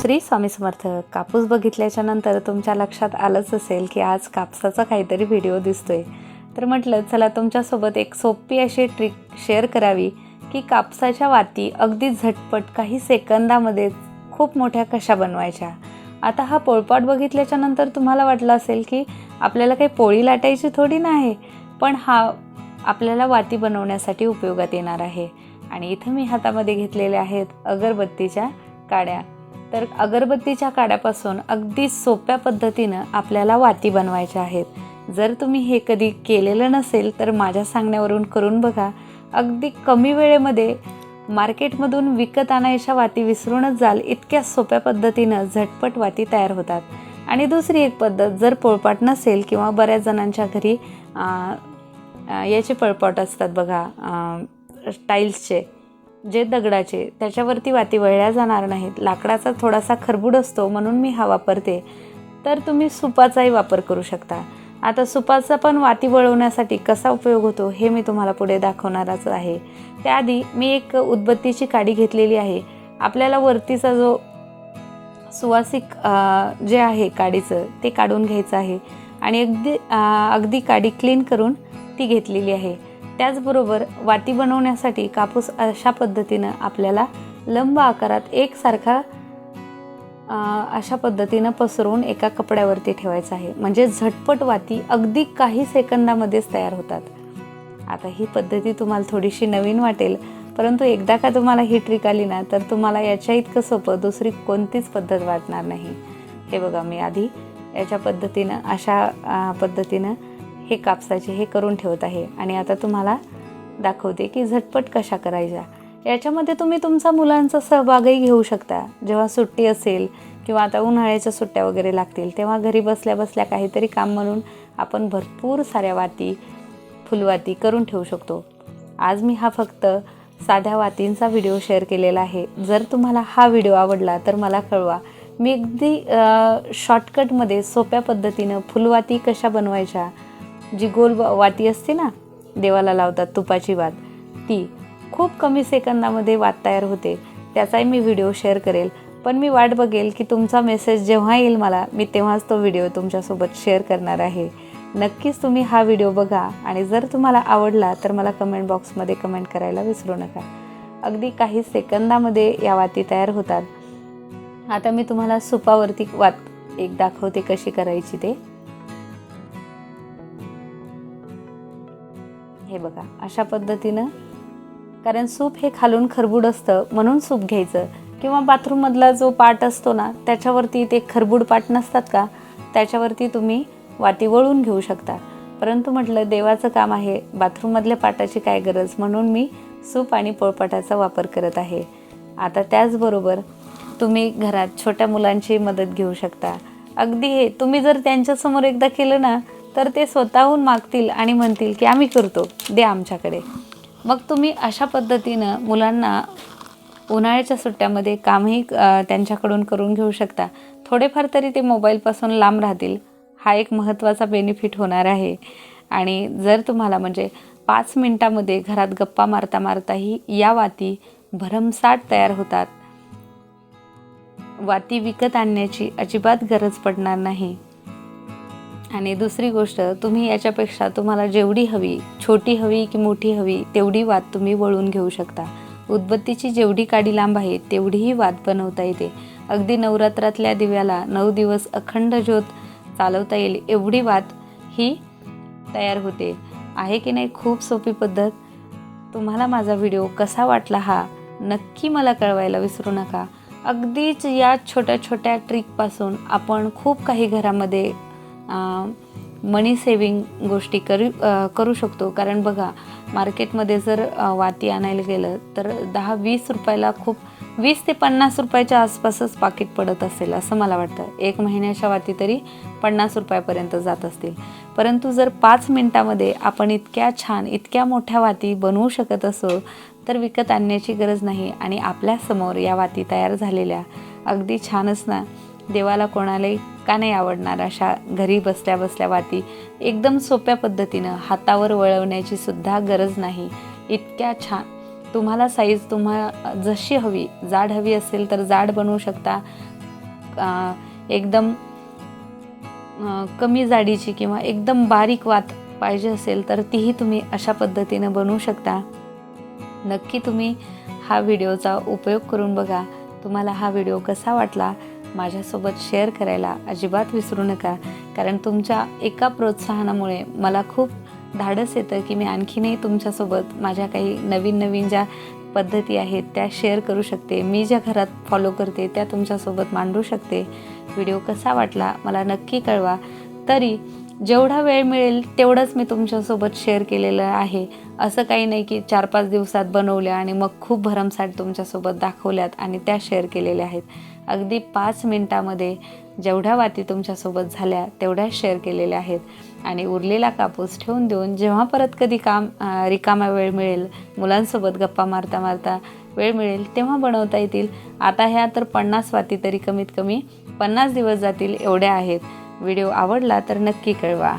श्री स्वामी समर्थ कापूस बघितल्याच्या नंतर तुमच्या लक्षात आलंच असेल की आज कापसाचा काहीतरी व्हिडिओ दिसतोय. तर म्हटलं चला तुमच्यासोबत एक सोपी अशी ट्रिक शेअर करावी की कापसाच्या वाती अगदी झटपट काही सेकंदामध्ये खूप मोठ्या कशा बनवायच्या. आता हा पोळपाट बघितल्याच्या नंतर तुम्हाला वाटलं असेल की आपल्याला काही पोळी लाटायची थोडी नाही पण हा आपल्याला वाती बनवण्यासाठी उपयोगात येणार आहे. आणि इथं मी हातामध्ये घेतलेल्या आहेत अगरबत्तीच्या काड्या. तर अगरबत्तीच्या काड्यापासून अगदी सोप्या पद्धतीनं आपल्याला वाती बनवायच्या आहेत. जर तुम्ही हे कधी केलेलं नसेल तर माझ्या सांगण्यावरून करून बघा. अगदी कमी वेळेमध्ये मार्केटमधून विकत आणायच्या वाती विसरूनच जाल इतक्या सोप्या पद्धतीनं झटपट वाती तयार होतात. आणि दुसरी एक पद्धत जर पोळपाट नसेल किंवा बऱ्याच जणांच्या घरी याचे पळपाट असतात बघा टाईल्सचे. जे दगडाचे त्याच्यावरती वाती वळल्या जाणार नाहीत. लाकडाचा थोडासा खरबूड असतो म्हणून मी हा वापरते. तर तुम्ही सुपाचाही वापर करू शकता. आता सुपाचा पण वाती वळवण्यासाठी कसा उपयोग होतो हे मी तुम्हाला पुढे दाखवणारच आहे. त्याआधी मी एक उदबत्तीची काडी घेतलेली आहे. आपल्याला वरतीचा जो सुवासिक जे आहे काडीचं ते काढून घ्यायचं आहे. आणि अगदी अगदी काडी क्लीन करून ती घेतलेली आहे. त्याचबरोबर वाती बनवण्यासाठी कापूस अशा पद्धतीनं आपल्याला लंब आकारात एकसारखा अशा पद्धतीनं पसरवून एका कपड्यावरती ठेवायचं आहे. म्हणजे झटपट वाती अगदी काही सेकंदामध्येच तयार होतात. आता ही पद्धती तुम्हाला थोडीशी नवीन वाटेल परंतु एकदा का तुम्हाला ही ट्रिक आली ना तर तुम्हाला याच्या इतकं सोपं दुसरी कोणतीच पद्धत वाटणार नाही. हे बघा मी आधी याच्या पद्धतीनं अशा पद्धतीनं हे कापसाचे हे करून ठेवत आहे. आणि आता तुम्हाला दाखवते की झटपट कशा करायच्या. याच्यामध्ये तुम्ही तुमचा मुलांचा सहभागही घेऊ शकता. जेव्हा सुट्टी असेल किंवा आता उन्हाळ्याच्या सुट्ट्या वगैरे लागतील तेव्हा घरी बसल्या बसल्या काहीतरी काम म्हणून आपण भरपूर साऱ्या वाती फुलवाती करून ठेवू शकतो. आज मी हा फक्त साध्या वातींचा व्हिडिओ शेअर केलेला आहे. जर तुम्हाला हा व्हिडिओ आवडला तर मला कळवा. मी अगदी शॉर्टकटमध्ये सोप्या पद्धतीनं फुलवाती कशा बनवायच्या जी गोल वाटी वाती असते ना देवाला लावतात तुपाची वात ती खूप कमी सेकंदामध्ये वात तयार होते. त्याचाही मी व्हिडिओ शेअर करेल. पण मी वाट बघेल की तुमचा मेसेज जेव्हा येईल मला मी तेव्हाच तो व्हिडिओ तुमच्यासोबत शेअर करणार आहे. नक्कीच तुम्ही हा व्हिडिओ बघा आणि जर तुम्हाला आवडला तर मला कमेंट बॉक्समध्ये कमेंट करायला विसरू नका. अगदी काही सेकंदामध्ये या वाती तयार होतात. आता मी तुम्हाला सुपावरती वात एक दाखवते कशी करायची ते. हे बघा अशा पद्धतीनं. कारण सूप हे खालून खरबूड असतं म्हणून सूप घ्यायचं. किंवा बाथरूममधला जो पाट असतो ना त्याच्यावरती ते खरबूड पाट नसतात का? त्याच्यावरती तुम्ही वाती वळून घेऊ शकता. परंतु म्हटलं देवाचं काम आहे बाथरूममधल्या पाटाची काय गरज? म्हणून मी सूप आणि पोळपाटाचा वापर करत आहे. आता त्याचबरोबर तुम्ही घरात छोट्या मुलांची मदत घेऊ शकता. अगदी हे तुम्ही जर त्यांच्यासमोर एकदा केलं ना तर ते स्वतःहून मागतील आणि म्हणतील की आम्ही करतो दे आमच्याकडे. मग तुम्ही अशा पद्धतीनं मुलांना उन्हाळ्याच्या सुट्ट्यामध्ये कामही त्यांच्याकडून करून घेऊ शकता. थोडेफार तरी ते मोबाईलपासून लांब राहतील. हा एक महत्त्वाचा बेनिफिट होणार आहे. आणि जर तुम्हाला म्हणजे पाच मिनटामध्ये घरात गप्पा मारता मारताही या वाती भरमसाठ तयार होतात. वाती विकत आणण्याची अजिबात गरज पडणार नाही. आणि दुसरी गोष्ट तुम्ही याच्यापेक्षा तुम्हाला जेवढी हवी छोटी हवी की मोठी हवी तेवढी वात तुम्ही वळून घेऊ शकता. उदबत्तीची जेवढी काडी लांब आहे तेवढीही वात बनवता येते. अगदी नवरात्रातल्या दिव्याला नऊ दिवस अखंड ज्योत चालवता येईल एवढी वात ही तयार होते. आहे की नाही खूप सोपी पद्धत? तुम्हाला माझा व्हिडिओ कसा वाटला हा नक्की मला कळवायला विसरू नका. अगदीच या छोट्या छोट्या ट्रिकपासून आपण खूप काही घरामध्ये मनी सेविंग गोष्टी करू करू शकतो. कारण बघा मार्केटमध्ये जर वाती आणायला गेलं तर दहा वीस रुपयाला खूप वीस ते पन्नास रुपयाच्या आसपासच पाकिट पडत असेल असं मला वाटतं. एक महिन्याच्या वाती तरी पन्नास रुपयापर्यंत जात असतील. परंतु जर पाच मिनटामध्ये आपण इतक्या छान इतक्या मोठ्या वाती बनवू शकत असो तर विकत आणण्याची गरज नाही. आणि आपल्यासमोर या वाती तयार झालेल्या अगदी छानच ना. देवाला कोणालाही का नाही आवडणार अशा घरी बसल्या बसल्या वाती. एकदम सोप्या पद्धतीनं हातावर वळवण्याची सुद्धा गरज नाही. इतक्या छान. तुम्हाला साईज तुम्हा जशी हवी जाड हवी असेल तर जाड बनवू शकता. एकदम कमी जाडीची किंवा एकदम बारीक वात पाहिजे असेल तर तीही तुम्ही अशा पद्धतीनं बनवू शकता. नक्की तुम्ही हा व्हिडिओचा उपयोग करून बघा. तुम्हाला हा व्हिडिओ कसा वाटला? माझ्यासोबत शेअर करायला अजिबात विसरू नका. कारण तुमच्या एका प्रोत्साहनामुळे मला खूप धाडस येतं की मी आणखीनही तुमच्यासोबत माझ्या काही नवीन नवीन ज्या पद्धती आहेत त्या शेअर करू शकते. मी ज्या घरात फॉलो करते त्या तुमच्यासोबत मांडू शकते. व्हिडिओ कसा वाटला मला नक्की कळवा. तरी जेवढा वेळ मिळेल तेवढंच मी तुमच्यासोबत शेअर केलेलं आहे. असं काही नाही की चार पाच दिवसात बनवल्या आणि मग खूप भरमसाठ तुमच्यासोबत दाखवल्यात आणि त्या शेअर केलेल्या आहेत. अगदी पाच मिनटामध्ये जेवढ्या वाती तुमच्यासोबत झाल्या तेवढ्या शेअर केलेल्या आहेत. आणि उरलेला कापूस ठेवून देऊन जेव्हा परत कधी काम रिकामा वेळ मिळेल मुलांसोबत गप्पा मारता मारता वेळ मिळेल तेव्हा बनवता येतील. आता ह्या तर पन्नास वाती तरी कमीत कमी पन्नास दिवस जातील एवढ्या आहेत. व्हिडिओ आवडला तर नक्की कळवा.